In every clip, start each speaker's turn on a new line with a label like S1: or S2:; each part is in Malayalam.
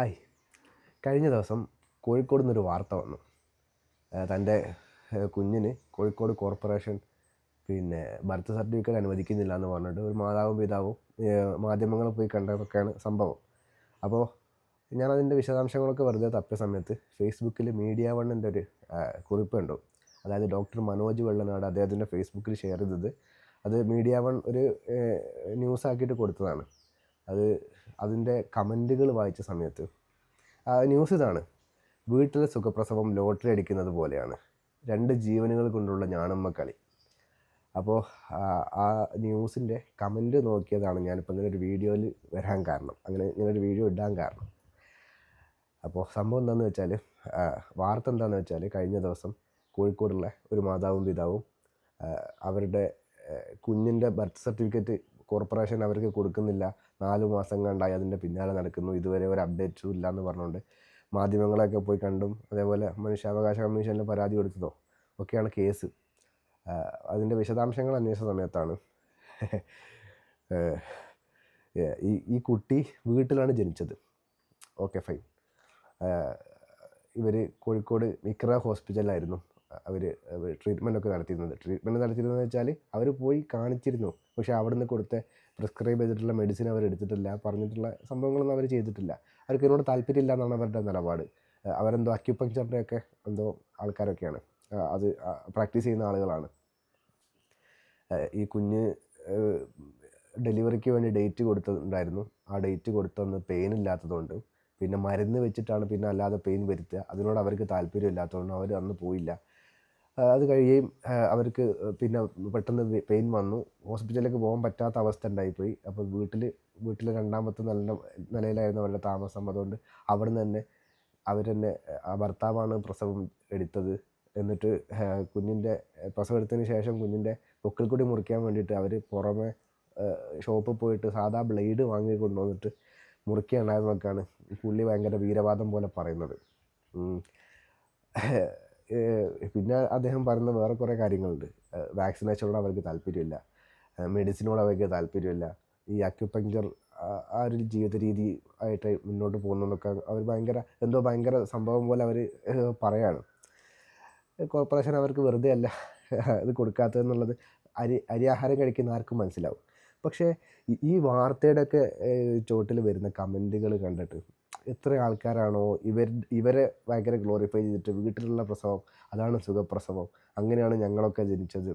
S1: ഹായ്. കഴിഞ്ഞ ദിവസം കോഴിക്കോട് നിന്നൊരു വാർത്ത വന്നു. തന്റെ കുഞ്ഞിന് കോഴിക്കോട് കോർപ്പറേഷൻ പിന്നെ ബർത്ത് സർട്ടിഫിക്കറ്റ് അനുവദിക്കുന്നില്ല എന്ന് പറഞ്ഞിട്ട് ഒരു മാതാവും പിതാവും മാധ്യമങ്ങളിൽ പോയി കണ്ടതൊക്കെയാണ് സംഭവം. അപ്പോൾ ഞാനതിന്റെ വിശദാംശങ്ങളൊക്കെ വെറുതെ തപ്പിയ സമയത്ത് ഫേസ്ബുക്കിൽ മീഡിയ വണ്ണിന്റെ ഒരു കുറിപ്പ് കണ്ടു അതായത് ഡോക്ടർ മനോജ് വെള്ളനാട് അദ്ദേഹത്തിന്റെ ഫേസ്ബുക്കിൽ ഷെയർ ചെയ്തത്. അത് മീഡിയ വൺ ഒരു ന്യൂസ് ആക്കിയിട്ട് കൊടുത്തതാണ്. അത് അതിന്റെ കമന്റുകൾ വായിച്ച സമയത്ത്. ന്യൂസ് ഇതാണ്. വീട്ടിലെ സുഖപ്രസവം ലോട്ടറി അടിക്കുന്നത് പോലെയാണ്. രണ്ട് ജീവനുകൾ കൊണ്ടുള്ള ഞാണമ്മ കളി. അപ്പോൾ ആ ന്യൂസിന്റെ കമന്റ് നോക്കിയതാണ് ഞാനിപ്പോൾ ഇങ്ങനെ ഒരു വീഡിയോയിൽ വരാൻ കാരണം. അങ്ങനെ ഇങ്ങനെ ഒരു വീഡിയോ ഇടാൻ കാരണം. അപ്പോൾ സംഭവം എന്താണെന്ന് വെച്ചാൽ വാർത്ത എന്താണെന്ന് വെച്ചാൽ കഴിഞ്ഞ ദിവസം കോഴിക്കോടുള്ള ഒരു മാതാവും പിതാവും അവരുടെ കുഞ്ഞിന്റെ ബർത്ത് സർട്ടിഫിക്കറ്റ് കോർപ്പറേഷൻ അവർക്ക് കൊടുക്കുന്നില്ല. നാല് മാസം കണ്ടായി അതിന്റെ പിന്നാലെ നടക്കുന്നു. ഇതുവരെ ഒരു അപ്ഡേറ്റും ഇല്ല എന്ന് പറഞ്ഞുകൊണ്ട് മാധ്യമങ്ങളൊക്കെ പോയി കണ്ടും അതേപോലെ മനുഷ്യാവകാശ കമ്മീഷനിൽ പരാതി കൊടുത്തതോ ഒക്കെയാണ് കേസ് അതിന്റെ വിശദാംശങ്ങൾ അന്വേഷിച്ച സമയത്താണ്. ഈ ഈ കുട്ടി വീട്ടിലാണ് ജനിച്ചത്. ഓക്കെ ഫൈൻ ഇവർ കോഴിക്കോട് ഇക്ര ഹോസ്പിറ്റലിലായിരുന്നു അവർ ട്രീറ്റ്മെന്റ് ഒക്കെ നടത്തിയിരുന്നത്. ട്രീറ്റ്മെന്റ് നടത്തിയിരുന്നത് വെച്ചാൽ അവർ പോയി കാണിച്ചിരുന്നു. പക്ഷേ അവിടെ നിന്ന് കൊടുത്ത പ്രിസ്ക്രൈബ് ചെയ്തിട്ടുള്ള മെഡിസിൻ അവർ എടുത്തിട്ടില്ല. പറഞ്ഞിട്ടുള്ള സംഭവങ്ങളൊന്നും അവർ ചെയ്തിട്ടില്ല. അവർക്ക് ഇതിനോട് താല്പര്യമില്ല എന്നാണ് അവരുടെ നിലപാട്. അവരെന്തോ അക്യുപങ്ക്ചറിന്റെയൊക്കെ എന്തോ ആൾക്കാരൊക്കെയാണ്. അത് പ്രാക്ടീസ് ചെയ്യുന്ന ആളുകളാണ്. ഈ കുഞ്ഞ് ഡെലിവറിക്ക് വേണ്ടി ഡേറ്റ് കൊടുത്തിട്ടുണ്ടായിരുന്നു. ആ ഡേറ്റ് കൊടുത്തന്ന് പെയിൻ ഇല്ലാത്തതുകൊണ്ട്. പിന്നെ മരുന്ന് വെച്ചിട്ടാണ് പിന്നെ അല്ലാതെ പെയിൻ വരുത്തുക. അതിനോട് അവർക്ക് താല്പര്യം ഇല്ലാത്തതുകൊണ്ട് അവർ അന്ന് പോയില്ല. അത് കഴിയുകയും അവർക്ക് പിന്നെ പെട്ടെന്ന് പെയിൻ വന്നു. ഹോസ്പിറ്റലിലേക്ക് പോകാൻ പറ്റാത്ത അവസ്ഥ ഉണ്ടായിപ്പോയി. അപ്പോൾ വീട്ടിൽ വീട്ടിൽ രണ്ടാമത്തെ നല്ല നിലയിലായിരുന്നു അവരുടെ താമസം. അതുകൊണ്ട് അവിടെ നിന്ന് തന്നെ അവർ തന്നെ ഭർത്താവാണ് പ്രസവം എടുത്തത്. എന്നിട്ട് കുഞ്ഞിന്റെ പ്രസവം എടുത്തതിന് ശേഷം കുഞ്ഞിന്റെ പൊക്കിൽ കൂടി മുറിക്കാൻ വേണ്ടിയിട്ട് അവർ പുറമെ ഷോപ്പിൽ പോയിട്ട് സാധാ ബ്ലേഡ് വാങ്ങി കൊണ്ടുവന്നിട്ട് മുറിക്കുകയുണ്ടായിരുന്നൊക്കെയാണ് പുള്ളി ഭയങ്കര വീരവാദം പോലെ പറയുന്നത്. പിന്നെ അദ്ദേഹം പറയുന്ന വേറെ കുറേ കാര്യങ്ങളുണ്ട്. വാക്സിനേഷനോട് അവർക്ക് താല്പര്യമില്ല. മെഡിസിനോട് അവർക്ക് താല്പര്യമില്ല. ഈ അക്യുപങ്ചർ ആ ഒരു ജീവിത രീതി ആയിട്ട് മുന്നോട്ട് പോകുന്നതൊക്കെ അവർ ഭയങ്കര എന്തോ ഭയങ്കര സംഭവം പോലെ അവർ പറയാണ്. കോർപ്പറേഷൻ അവർക്ക് വെറുതെ അല്ല ഇത് കൊടുക്കാത്തതെന്നുള്ളത് അരി അരി ആഹാരം കഴിക്കുന്ന ആർക്കും മനസ്സിലാവും. പക്ഷേ ഈ- വാർത്തയുടെ വാർത്തയുടെയൊക്കെ ചോട്ടിൽ വരുന്ന കമന്റുകൾ കണ്ടിട്ട് എത്ര ആൾക്കാരാണോ ഇവർ ഇവരെ ഭയങ്കര ഗ്ലോറിഫൈ ചെയ്തിട്ട് വീട്ടിലുള്ള പ്രസവം അതാണ് സുഖപ്രസവം. അങ്ങനെയാണ് ഞങ്ങളൊക്കെ ജനിച്ചത്.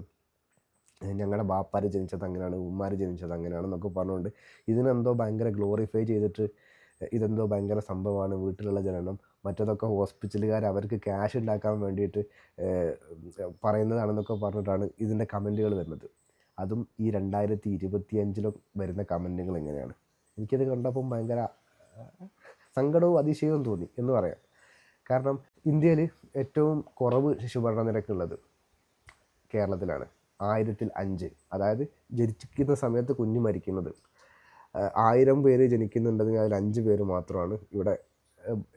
S1: ഞങ്ങളുടെ ബാപ്പാർ ജനിച്ചത് അങ്ങനെയാണ് ഉമ്മാർ ജനിച്ചത് അങ്ങനെയാണ് എന്നൊക്കെ പറഞ്ഞുകൊണ്ട് ഇതിനെന്തോ ഭയങ്കര ഗ്ലോറിഫൈ ചെയ്തിട്ട് ഇതെന്തോ ഭയങ്കര സംഭവമാണ് വീട്ടിലുള്ള ജനനം. മറ്റതൊക്കെ ഹോസ്പിറ്റലുകാർ അവർക്ക് ക്യാഷ് ഉണ്ടാക്കാൻ വേണ്ടിയിട്ട് പറയുന്നതാണെന്നൊക്കെ പറഞ്ഞിട്ടാണ് ഇതിന്റെ കമന്റുകൾ വരുന്നത്. അതും ഈ രണ്ടായിരത്തി ഇരുപത്തിയഞ്ചിലും വരുന്ന കമന്റുകൾ എങ്ങനെയാണ് എനിക്കത് കണ്ടപ്പം ഭയങ്കര സങ്കടവും അതിശയവും തോന്നി എന്ന് പറയാം. കാരണം ഇന്ത്യയിൽ ഏറ്റവും കുറവ് ശിശുമരണ നിരക്കുള്ളത് കേരളത്തിലാണ്. ആയിരത്തിൽ അഞ്ച് അതായത് ജനിക്കുന്ന സമയത്ത് കുഞ്ഞ് മരിക്കുന്നത്. ആയിരം പേര് ജനിക്കുന്നുണ്ടെങ്കിൽ അതിൽ അഞ്ച് പേര് മാത്രമാണ് ഇവിടെ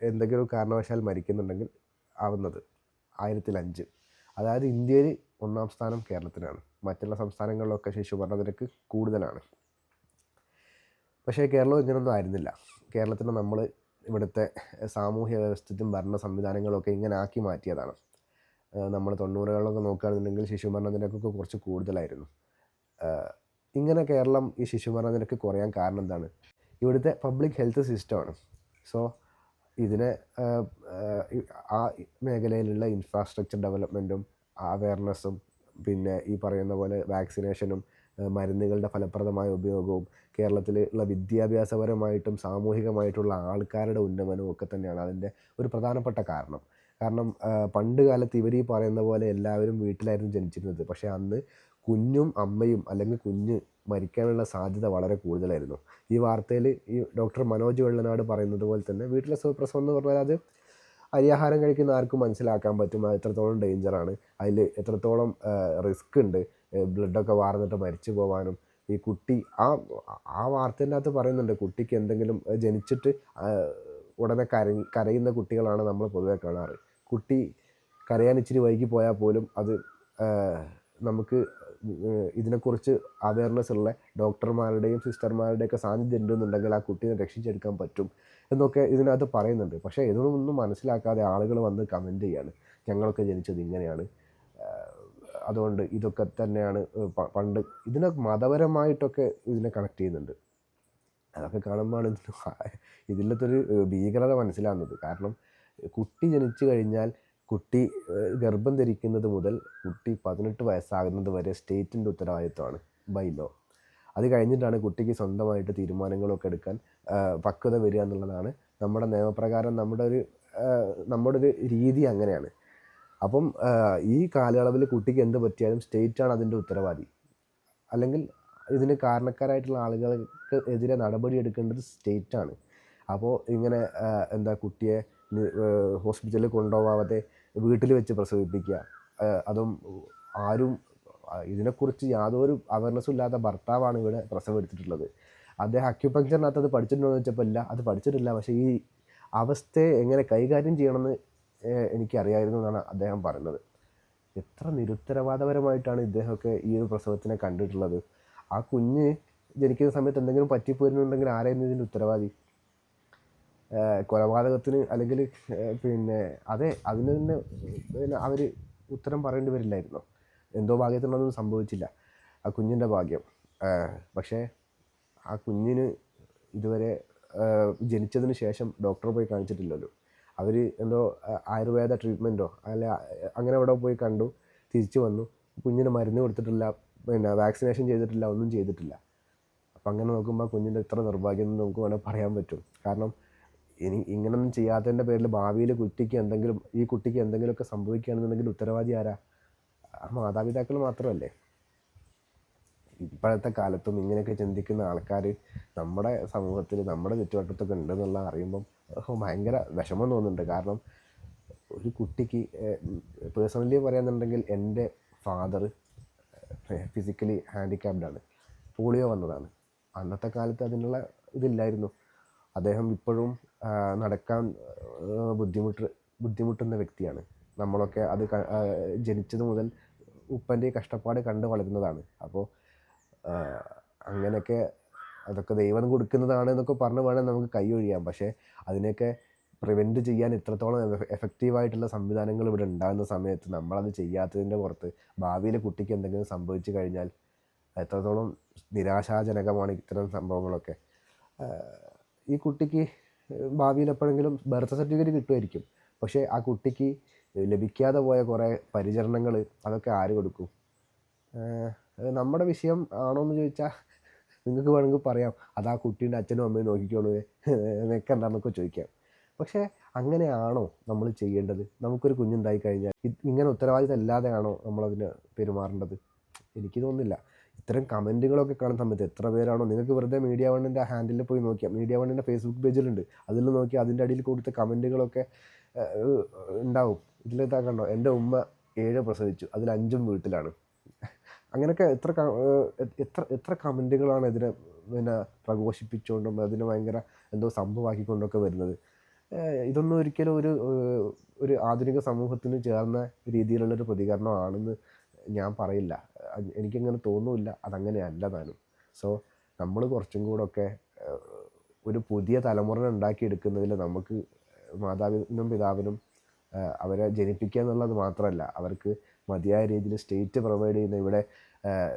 S1: എന്തെങ്കിലും കാരണവശാൽ മരിക്കുന്നുണ്ടെങ്കിൽ ആവുന്നത്. ആയിരത്തിൽ അഞ്ച് അതായത് ഇന്ത്യയിൽ ഒന്നാം സ്ഥാനം കേരളത്തിനാണ് മറ്റുള്ള സംസ്ഥാനങ്ങളിലൊക്കെ ശിശുമരണ നിരക്ക് കൂടുതലാണ്. പക്ഷേ കേരളം ഇങ്ങനൊന്നും ആയിരുന്നില്ല. കേരളത്തിന് നമ്മൾ ഇവിടുത്തെ സാമൂഹ്യ വ്യവസ്ഥയും ഭരണ സംവിധാനങ്ങളൊക്കെ ഇങ്ങനെ ആക്കി മാറ്റിയതാണ്. നമ്മൾ തൊണ്ണൂറുകളിലൊക്കെ നോക്കുകയാണെന്നുണ്ടെങ്കിൽ ശിശുമരണ നിരക്കൊക്കെ കുറച്ച് കൂടുതലായിരുന്നു. ഇങ്ങനെ കേരളം ഈ ശിശുമരണ നിരക്ക് കുറയാൻ കാരണം എന്താണ്? ഇവിടുത്തെ പബ്ലിക് ഹെൽത്ത് സിസ്റ്റമാണ് സോ ഇതിനെ ആ മേഖലയിലുള്ള ഇൻഫ്രാസ്ട്രക്ചർ ഡെവലപ്മെന്റും അവയർനെസ്സും പിന്നെ ഈ പറയുന്ന പോലെ വാക്സിനേഷനും മരുന്നുകളുടെ ഫലപ്രദമായ ഉപയോഗവും കേരളത്തിൽ ഉള്ള വിദ്യാഭ്യാസപരമായിട്ടും സാമൂഹികമായിട്ടുള്ള ആൾക്കാരുടെ ഉന്നമനവും ഒക്കെ തന്നെയാണ് അതിന്റെ ഒരു പ്രധാനപ്പെട്ട കാരണം. കാരണം പണ്ട് കാലത്ത് ഇവർ ഈ പറയുന്ന പോലെ എല്ലാവരും വീട്ടിലായിരുന്നു ജനിച്ചിരുന്നത്. പക്ഷേ അന്ന് കുഞ്ഞും അമ്മയും അല്ലെങ്കിൽ കുഞ്ഞ് മരിക്കാനുള്ള സാധ്യത വളരെ കൂടുതലായിരുന്നു. ഈ വാർത്തയിൽ ഈ ഡോക്ടർ മനോജ് വെള്ളനാട് പറയുന്നത് പോലെ തന്നെ വീട്ടിലെ സുഖപ്രസവം എന്ന് പറഞ്ഞാൽ അത് അരിയാഹാരം കഴിക്കുന്ന ആർക്കും മനസ്സിലാക്കാൻ പറ്റും. എത്രത്തോളം ഡേഞ്ചറാണ്. അതിൽ എത്രത്തോളം റിസ്ക് ഉണ്ട്. ബ്ലഡൊക്കെ വാർന്നിട്ട് മരിച്ചു പോകാനും ഈ കുട്ടി ആ ആ വാർത്തേന്റെ അകത്ത് പറയുന്നുണ്ട് കുട്ടിക്ക് എന്തെങ്കിലും ജനിച്ചിട്ട് ഉടനെ കര കരയുന്ന കുട്ടികളാണ് നമ്മൾ പൊതുവെ കാണാറ്. കുട്ടി കരയാൻ ഇച്ചിരി വൈകി പോയാൽ പോലും അത് നമുക്ക് ഇതിനെക്കുറിച്ച് അവയർനെസ് ഉള്ള ഡോക്ടർമാരുടെയും സിസ്റ്റർമാരുടെയൊക്കെ സാന്നിധ്യം ഉണ്ടെന്നുണ്ടെങ്കിൽ ആ കുട്ടീനെ രക്ഷിച്ചെടുക്കാൻ പറ്റും എന്നൊക്കെ ഇതിനകത്ത് പറയുന്നുണ്ട്. പക്ഷേ ഇതൊന്നും മനസ്സിലാക്കാതെ ആളുകൾ വന്ന് കമന്റ് ചെയ്യാണ്. ഞങ്ങളൊക്കെ ജനിച്ചത് ഇങ്ങനെയാണ്. അതുകൊണ്ട് ഇതൊക്കെ തന്നെയാണ് പണ്ട് ഇതിനെ മതപരമായിട്ടൊക്കെ ഇതിനെ കണക്ട് ചെയ്യുന്നുണ്ട്. അതൊക്കെ കാണുമ്പോഴാണ് ഇതിലത്തൊരു ഭീകരത മനസ്സിലാകുന്നത്. കാരണം കുട്ടി ജനിച്ചു കഴിഞ്ഞാൽ കുട്ടി ഗർഭം ധരിക്കുന്നത് മുതൽ കുട്ടി പതിനെട്ട് വയസ്സാകുന്നത് വരെ സ്റ്റേറ്റിന്റെ ഉത്തരവാദിത്വമാണ് ബൈ ലോ അത് കഴിഞ്ഞിട്ടാണ് കുട്ടിക്ക് സ്വന്തമായിട്ട് തീരുമാനങ്ങളൊക്കെ എടുക്കാൻ പക്വത വരിക എന്നുള്ളതാണ് നമ്മുടെ നിയമപ്രകാരം നമ്മുടെ ഒരു നമ്മുടെ ഒരു രീതി അങ്ങനെയാണ്. അപ്പം ഈ കാലയളവിൽ കുട്ടിക്ക് എന്ത് പറ്റിയാലും സ്റ്റേറ്റാണ് അതിന്റെ ഉത്തരവാദി. അല്ലെങ്കിൽ ഇതിന് കാരണക്കാരായിട്ടുള്ള ആളുകൾക്ക് എതിരെ നടപടി എടുക്കേണ്ടത് സ്റ്റേറ്റാണ്. അപ്പോൾ ഇങ്ങനെ എന്താ കുട്ടിയെ ഹോസ്പിറ്റലിൽ കൊണ്ടുപോകാതെ വീട്ടിൽ വെച്ച് പ്രസവിപ്പിക്കുക അതും ആരും ഇതിനെക്കുറിച്ച് യാതൊരു അവയർനെസ്സും ഇല്ലാത്ത ഭർത്താവാണ് ഇവിടെ പ്രസവം എടുത്തിട്ടുള്ളത്. അദ്ദേഹം അക്യുപങ്ക്ചറിനകത്ത് അത് പഠിച്ചിട്ടുണ്ടോ എന്ന് വെച്ചപ്പോൾ ഇല്ല അത് പഠിച്ചിട്ടില്ല. പക്ഷേ ഈ അവസ്ഥയെ എങ്ങനെ കൈകാര്യം ചെയ്യണമെന്ന് എനിക്കറിയായിരുന്നു എന്നാണ് അദ്ദേഹം പറഞ്ഞത് എത്ര നിരുത്തരവാദപരമായിട്ടാണ് ഇദ്ദേഹമൊക്കെ ഈ ഒരു പ്രസവത്തിനെ കണ്ടിട്ടുള്ളത്? ആ കുഞ്ഞ് ജനിക്കുന്ന സമയത്ത് എന്തെങ്കിലും പറ്റിപ്പോയിരുന്നുണ്ടെങ്കിൽ ആരായിരുന്നു ഇതിന്റെ ഉത്തരവാദി? കൊലപാതകത്തിന് അല്ലെങ്കിൽ പിന്നെ അതെ അതിന് തന്നെ പിന്നെ അവർ ഉത്തരം പറയേണ്ടി വരില്ലായിരുന്നോ? എന്തോ ഭാഗ്യത്തിനൊന്നും സംഭവിച്ചില്ല. ആ കുഞ്ഞിന്റെ ഭാഗ്യം. പക്ഷേ ആ കുഞ്ഞിന് ഇതുവരെ ജനിച്ചതിന് ശേഷം ഡോക്ടറെ പോയി കാണിച്ചിട്ടില്ലല്ലോ. അവർ എന്തോ ആയുർവേദ ട്രീറ്റ്മെന്റോ അല്ല അങ്ങനെ അവിടെ പോയി കണ്ടു തിരിച്ചു വന്നു. കുഞ്ഞിന് മരുന്ന് കൊടുത്തിട്ടില്ല പിന്നെ വാക്സിനേഷൻ ചെയ്തിട്ടില്ല ഒന്നും ചെയ്തിട്ടില്ല. അപ്പം അങ്ങനെ നോക്കുമ്പോൾ കുഞ്ഞിന്റെ ഇത്ര നിർഭാഗ്യം എന്ന് നമുക്ക് വേണമെങ്കിൽ പറയാൻ പറ്റും. കാരണം ഇനി ഇങ്ങനൊന്നും ചെയ്യാത്തതിന്റെ പേരിൽ ഭാവിയിൽ കുട്ടിക്ക് എന്തെങ്കിലും ഈ കുട്ടിക്ക് എന്തെങ്കിലുമൊക്കെ സംഭവിക്കുകയാണെന്നുണ്ടെങ്കിൽ ഉത്തരവാദി ആരാ? മാതാപിതാക്കൾ മാത്രമല്ലേ? ഇപ്പോഴത്തെ കാലത്തും ഇങ്ങനെയൊക്കെ ചിന്തിക്കുന്ന ആൾക്കാർ നമ്മുടെ സമൂഹത്തിൽ നമ്മുടെ ചുറ്റുവട്ടത്തൊക്കെ ഉണ്ടെന്നുള്ള അറിയുമ്പം ഭയങ്കര വിഷമം തോന്നുന്നുണ്ട്. കാരണം ഒരു കുട്ടിക്ക് പേഴ്സണലി പറയുന്നുണ്ടെങ്കിൽ എന്റെ ഫാദർ ഫിസിക്കലി ഹാൻഡിക്യാപ്ഡാണ് പോളിയോ വന്നതാണ്. അന്നത്തെ കാലത്ത് അതിനുള്ള ഇതില്ലായിരുന്നു. അദ്ദേഹം ഇപ്പോഴും നടക്കാൻ ബുദ്ധിമുട്ട് ബുദ്ധിമുട്ടുന്ന വ്യക്തിയാണ്. നമ്മളൊക്കെ അത് ജനിച്ചത് മുതൽ ഉപ്പന്റെ കഷ്ടപ്പാട് കണ്ട് വളരുന്നതാണ്. അപ്പോൾ അങ്ങനെയൊക്കെ അതൊക്കെ ദൈവം കൊടുക്കുന്നതാണ് എന്നൊക്കെ പറഞ്ഞ് വേണം നമുക്ക് കൈ ഒഴിയാം പക്ഷേ അതിനെയൊക്കെ പ്രിവെന്റ് ചെയ്യാൻ ഇത്രത്തോളം എഫക്റ്റീവായിട്ടുള്ള സംവിധാനങ്ങൾ ഇവിടെ ഉണ്ടാകുന്ന സമയത്ത് നമ്മളത് ചെയ്യാത്തതിന്റെ പുറത്ത് ഭാവിയിൽ കുട്ടിക്ക് എന്തെങ്കിലും സംഭവിച്ചു കഴിഞ്ഞാൽ എത്രത്തോളം നിരാശാജനകമാണ് ഇത്തരം സംഭവങ്ങളൊക്കെ. ഈ കുട്ടിക്ക് ഭാവിയിൽ എപ്പോഴെങ്കിലും ബർത്ത് സർട്ടിഫിക്കറ്റ് കിട്ടുമായിരിക്കും. പക്ഷേ ആ കുട്ടിക്ക് ലഭിക്കാതെ പോയ കുറേ പരിചരണങ്ങൾ അതൊക്കെ ആര് കൊടുക്കും? നമ്മുടെ വിഷയം ആണോ എന്ന് ചോദിച്ചാൽ നിങ്ങൾക്ക് വേണമെങ്കിൽ പറയാം. അത് ആ കുട്ടീന്റെ അച്ഛനും അമ്മയും നോക്കിക്കോളൂ. നിൽക്കണ്ടെന്നൊക്കെ ചോദിക്കാം. പക്ഷേ അങ്ങനെയാണോ നമ്മൾ ചെയ്യേണ്ടത്? നമുക്കൊരു കുഞ്ഞുണ്ടായി കഴിഞ്ഞാൽ ഇങ്ങനെ ഉത്തരവാദിത്തം ഇല്ലാതെയാണോ നമ്മളതിന് പെരുമാറേണ്ടത്? എനിക്ക് തോന്നുന്നില്ല. ഇത്തരം കമന്റുകളൊക്കെ കാണുന്ന സമയത്ത് എത്ര പേരാണോ? നിങ്ങൾക്ക് വെറുതെ മീഡിയ വണ്ണിന്റെ ഹാൻഡിലിൽ പോയി നോക്കിയാൽ മീഡിയ വണ്ണിന്റെ ഫേസ്ബുക്ക് പേജിലുണ്ട്. അതിൽ നോക്കി അതിന്റെ അടിയിൽ കൊടുത്ത കമന്റുകളൊക്കെ ഉണ്ടാവും. ഇതിലിതാ കണ്ടോ? എന്റെ ഉമ്മ ഏഴ് പ്രസവിച്ചു. അതിൽ അഞ്ചും വീട്ടിലാണ്. അങ്ങനെയൊക്കെ എത്ര എത്ര എത്ര കമന്റുകളാണ് ഇതിനെ പിന്നെ പ്രഘോഷിപ്പിച്ചുകൊണ്ടും അതിനെ ഭയങ്കര എന്തോ സംഭവമാക്കിക്കൊണ്ടൊക്കെ വരുന്നത്. ഇതൊന്നും ഒരിക്കലും ഒരു ഒരു ആധുനിക സമൂഹത്തിന് ചേർന്ന രീതിയിലുള്ളൊരു പ്രതികരണമാണെന്ന് ഞാൻ പറയില്ല. എനിക്കങ്ങനെ തോന്നുമില്ല അതങ്ങനെ അല്ല താനും. സോ നമ്മൾ കുറച്ചും കൂടെ ഒക്കെ ഒരു പുതിയ തലമുറ ഉണ്ടാക്കിയെടുക്കുന്നതിൽ നമുക്ക് മാതാവിനും പിതാവിനും അവരെ ജനിപ്പിക്കുക എന്നുള്ളത് മാത്രമല്ല അവർക്ക് മതിയായ രീതിയിൽ സ്റ്റേറ്റ് പ്രൊവൈഡ് ചെയ്യുന്ന ഇവിടെ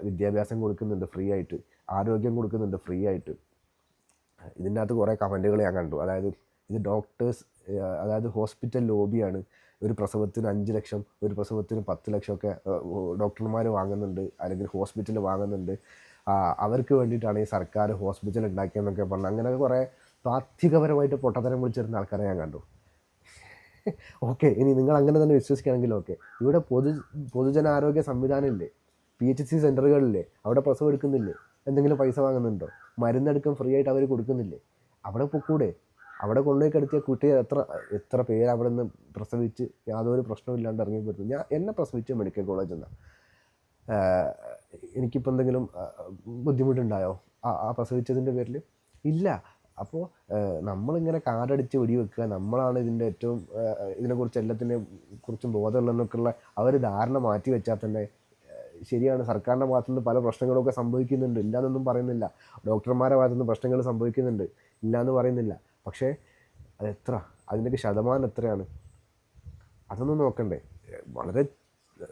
S1: വിദ്യാഭ്യാസം കൊടുക്കുന്നുണ്ട് ഫ്രീ ആയിട്ട് ആരോഗ്യം കൊടുക്കുന്നുണ്ട് ഫ്രീ ആയിട്ട്. ഇതിന്റെ അകത്ത് കുറേ കമന്റുകൾ ഞാൻ കണ്ടു. അതായത് ഇത് ഡോക്ടേഴ്സ് അതായത് ഹോസ്പിറ്റൽ ലോബിയാണ് ഒരു പ്രസവത്തിന് അഞ്ച് ലക്ഷം ഒരു പ്രസവത്തിന് പത്ത് ലക്ഷമൊക്കെ ഡോക്ടർമാർ വാങ്ങുന്നുണ്ട് അല്ലെങ്കിൽ ഹോസ്പിറ്റൽ വാങ്ങുന്നുണ്ട്. അവർക്ക് വേണ്ടിയിട്ടാണ് ഈ സർക്കാർ ഹോസ്പിറ്റൽ ഉണ്ടാക്കിയെന്നൊക്കെ പറഞ്ഞു അങ്ങനെ കുറേ താത്വികപരമായിട്ട് പൊട്ടത്തരം വിളിച്ചിരുന്ന ആൾക്കാരെ ഞാൻ കണ്ടു. ഓക്കെ ഇനി നിങ്ങൾ അങ്ങനെ തന്നെ വിശ്വസിക്കുകയാണെങ്കിൽ ഓക്കെ. ഇവിടെ പൊതു പൊതുജനാരോഗ്യ സംവിധാനം ഇല്ലേ പി എച്ച് സി സെന്ററുകളില്ലേ അവിടെ പ്രസവം എടുക്കുന്നില്ലേ? എന്തെങ്കിലും പൈസ വാങ്ങുന്നുണ്ടോ? മരുന്നെടുക്കും ഫ്രീ ആയിട്ട് അവർ കൊടുക്കുന്നില്ലേ? അവിടെ പൊക്കൂടെ? അവിടെ കൊണ്ടുപോയി കിടത്തിയ കുട്ടിയെ എത്ര എത്ര പേര് അവിടെ നിന്ന് പ്രസവിച്ച് യാതൊരു പ്രശ്നമില്ലാണ്ട് ഇറങ്ങി വരുന്നു ഞാൻ എന്നെ പ്രസവിച്ച മെഡിക്കൽ കോളേജിൽ നിന്നാണ് എനിക്കിപ്പോൾ എന്തെങ്കിലും ബുദ്ധിമുട്ടുണ്ടായോ? ആ പ്രസവിച്ചതിന്റെ പേരിൽ? ഇല്ല. അപ്പോൾ നമ്മളിങ്ങനെ കാടടിച്ച് വെടിവെക്കുക നമ്മളാണ് ഇതിന്റെ ഏറ്റവും ഇതിനെക്കുറിച്ച് എല്ലാത്തിനെ കുറിച്ചും ബോധമുള്ളതെന്നൊക്കെയുള്ള ആ ഒരു ധാരണ മാറ്റി വെച്ചാൽ തന്നെ ശരിയാണ്. സർക്കാരിന്റെ ഭാഗത്തുനിന്ന് പല പ്രശ്നങ്ങളൊക്കെ സംഭവിക്കുന്നുണ്ട്. ഇല്ലാന്നൊന്നും പറയുന്നില്ല. ഡോക്ടർമാരുടെ ഭാഗത്തുനിന്ന് പ്രശ്നങ്ങൾ സംഭവിക്കുന്നുണ്ട്. ഇല്ലയെന്ന് പറയുന്നില്ല. പക്ഷേ അത് എത്ര അതിന്റെയൊക്കെ ശതമാനം എത്രയാണ്? അതൊന്നും നോക്കണ്ടേ. വളരെ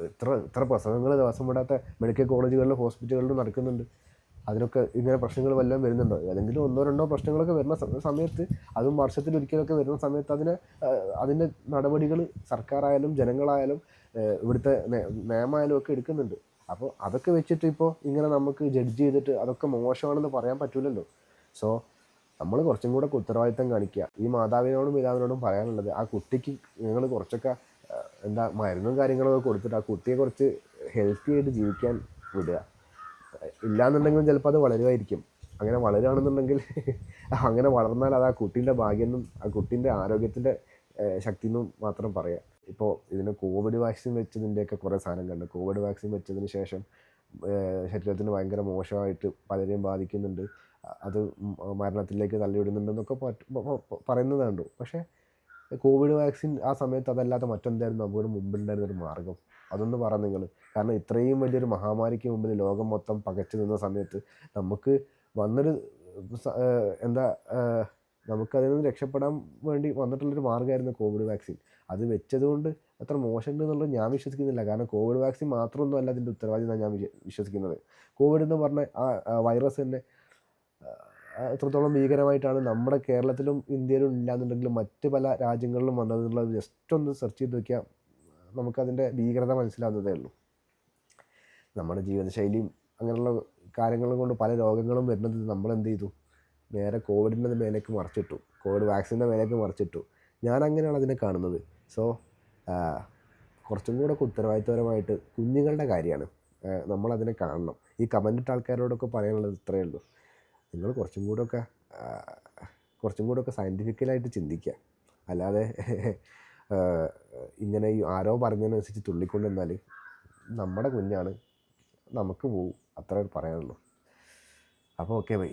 S1: ഇത്ര ഇത്ര പ്രസംഗങ്ങൾ ദിവസം വിടാത്ത മെഡിക്കൽ കോളേജുകളിലും ഹോസ്പിറ്റലുകളിലും നടക്കുന്നുണ്ട്. അതിനൊക്കെ ഇങ്ങനെ പ്രശ്നങ്ങൾ വല്ലതും വരുന്നുണ്ടോ? ഏതെങ്കിലും ഒന്നോ രണ്ടോ പ്രശ്നങ്ങളൊക്കെ വരുന്ന സമയത്ത് അതും വർഷത്തിൽ ഒരിക്കലൊക്കെ വരുന്ന സമയത്ത് അതിനെ അതിന്റെ നടപടികൾ സർക്കാരായാലും ജനങ്ങളായാലും ഇവിടുത്തെ നിയമമായാലും ഒക്കെ എടുക്കുന്നുണ്ട്. അപ്പോൾ അതൊക്കെ വെച്ചിട്ട് ഇപ്പോൾ ഇങ്ങനെ നമുക്ക് ജഡ്ജ് ചെയ്തിട്ട് അതൊക്കെ മോശമാണെന്ന് പറയാൻ പറ്റില്ലല്ലോ സോ നമ്മൾ കുറച്ചും കൂടെ ഉത്തരവാദിത്തം കാണിക്കുക. ഈ മാതാവിനോടും പിതാവിനോടും പറയാനുള്ളത് ആ കുട്ടിക്ക് നിങ്ങൾ കുറച്ചൊക്കെ എന്താ മരുന്നും കാര്യങ്ങളൊക്കെ കൊടുത്തിട്ട് ആ കുട്ടിയെ കുറച്ച് ഹെൽത്തി ആയിട്ട് ജീവിക്കാൻ വിടുക. ഇല്ലാന്നുണ്ടെങ്കിലും ചിലപ്പോൾ അത് വളരുമായിരിക്കും. അങ്ങനെ വളരുകയാണെന്നുണ്ടെങ്കിൽ അങ്ങനെ വളർന്നാൽ അത് ആ കുട്ടീന്റെ ഭാഗ്യം ആ കുട്ടീന്റെ ആരോഗ്യത്തിന്റെ ശക്തി എന്നും മാത്രം പറയാം. ഇപ്പോൾ ഇതിന് കോവിഡ് വാക്സിൻ വെച്ചതിന്റെയൊക്കെ കുറേ സാധനം കണ്ടു കോവിഡ് വാക്സിൻ വെച്ചതിന് ശേഷം ശരീരത്തിന് ഭയങ്കര മോശമായിട്ട് പലരെയും ബാധിക്കുന്നുണ്ട്. അത് മരണത്തിലേക്ക് തള്ളിവിടുന്നുണ്ടെന്നൊക്കെ പറയുന്നത് കണ്ടു പക്ഷേ കോവിഡ് വാക്സിൻ ആ സമയത്ത് അതല്ലാത്ത മറ്റെന്തായിരുന്നു? നമുക്ക് മുമ്പിലുണ്ടായിരുന്ന ഒരു മാർഗം അതൊന്ന് പറ നിങ്ങൾ കാരണം ഇത്രയും വലിയൊരു മഹാമാരിക്ക് മുമ്പിൽ ലോകം മൊത്തം പകച്ചു നിന്ന സമയത്ത് നമുക്ക് വന്നൊരു എന്താ നമുക്ക് നമുക്കതിൽ നിന്ന് രക്ഷപ്പെടാൻ വേണ്ടി വന്നിട്ടുള്ളൊരു മാർഗമായിരുന്നു കോവിഡ് വാക്സിൻ. അത് വെച്ചതുകൊണ്ട് അത്ര മോശമുണ്ട് ഞാൻ വിശ്വസിക്കുന്നില്ല. കാരണം കോവിഡ് വാക്സിൻ മാത്രമൊന്നും അല്ല അതിന്റെ ഉത്തരവാദിത്തം ഞാൻ വിശ്വസിക്കുന്നത്. കോവിഡ് എന്ന് പറഞ്ഞ ആ വൈറസ് തന്നെ എത്രത്തോളം ഭീകരമായിട്ടാണ് നമ്മുടെ കേരളത്തിലും ഇന്ത്യയിലും ഇല്ലാന്നുണ്ടെങ്കിലും മറ്റ് പല രാജ്യങ്ങളിലും വന്നതെന്നുള്ളത് ജസ്റ്റ് ഒന്ന് സെർച്ച് ചെയ്ത് നോക്കിയാൽ നമുക്കതിന്റെ ഭീകരത മനസ്സിലാവുന്നതേ ഉള്ളൂ. നമ്മുടെ ജീവിതശൈലിയും അങ്ങനെയുള്ള കാര്യങ്ങളും കൊണ്ട് പല രോഗങ്ങളും വരുന്നത് നമ്മൾ എന്ത് ചെയ്തു? നേരെ കോവിഡിന്റെ മേലേക്ക് മറിച്ചിട്ടു. കോവിഡ് വാക്സിന്റെ മേലേക്ക് മറിച്ചിട്ടു. ഞാൻ അങ്ങനെയാണ് അതിനെ കാണുന്നത്. സോ കുറച്ചും കൂടെ ഒക്കെ ഉത്തരവാദിത്വപരമായിട്ട് കുഞ്ഞുങ്ങളുടെ കാര്യമാണ്. നമ്മളതിനെ കാണണം. ഈ കമന്റിട്ട ആൾക്കാരോടൊക്കെ പറയാനുള്ളത് ഇത്രയേ ഉള്ളൂ. നിങ്ങൾ കുറച്ചും കൂടെയൊക്കെ കുറച്ചും കൂടെ ഒക്കെ സയന്റിഫിക്കലായിട്ട് ചിന്തിക്കുക. അല്ലാതെ ഇങ്ങനെ ഈ ആരോ പറഞ്ഞതിനനുസരിച്ച് തുള്ളിക്കൊണ്ട് നിന്നാൽ നമ്മുടെ കുഞ്ഞാണ് നമുക്ക് പോവും. അത്രേ പറയാനുള്ളൂ. അപ്പോൾ ഓക്കെ ബൈ